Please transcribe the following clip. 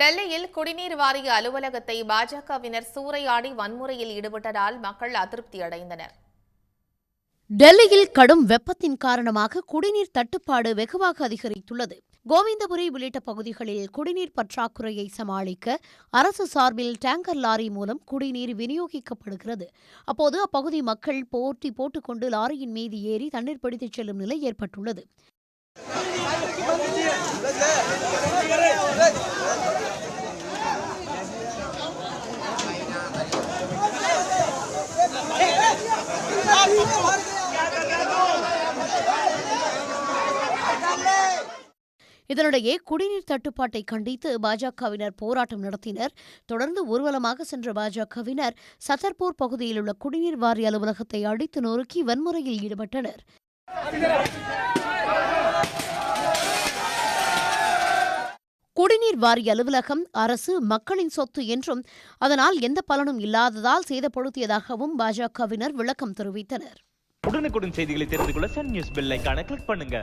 டெல்லியில் குடிநீர் வாரிய அலுவலகத்தை பாஜகவினர் சூறையாடி வன்முறையில் ஈடுபட்டதால் மக்கள் அதிருப்தி அடைந்தனர். டெல்லியில் கடும் வெப்பத்தின் காரணமாக குடிநீர் தட்டுப்பாடு வெகுவாக அதிகரித்துள்ளது. கோவிந்தபுரி உள்ளிட்ட பகுதிகளில் குடிநீர் பற்றாக்குறையை சமாளிக்க அரசு சார்பில் டேங்கர் லாரி மூலம் குடிநீர் விநியோகிக்கப்படுகிறது. அப்போது அப்பகுதி மக்கள் போட்டி போட்டுக்கொண்டு லாரியின் மீது ஏறி தண்ணீர் பிடித்துச் செல்லும் நிலை ஏற்பட்டுள்ளது. இதனிடையே குடிநீர் தட்டுப்பாட்டை கண்டித்து பாஜகவினர் போராட்டம் நடத்தினர். தொடர்ந்து ஊர்வலமாக சென்ற பாஜகவினர் சத்தர்பூர் பகுதியில் உள்ள குடிநீர் வாரிய அலுவலகத்தை அடித்து நொறுக்கி வன்முறையில் ஈடுபட்டனர். குடிநீர் வாரிய அலுவலகம் அரசு மக்களின் சொத்து என்றும் அதனால் எந்த பலனும் இல்லாததால் சேதப்படுத்தியதாகவும் பாஜகவினர் விளக்கம் தெரிவித்தனர். உடனுக்குடன் செய்திகளை தெரிந்து கொள்ள சன் நியூஸ் பெல் ஐகானை கிளிக் பண்ணுங்க.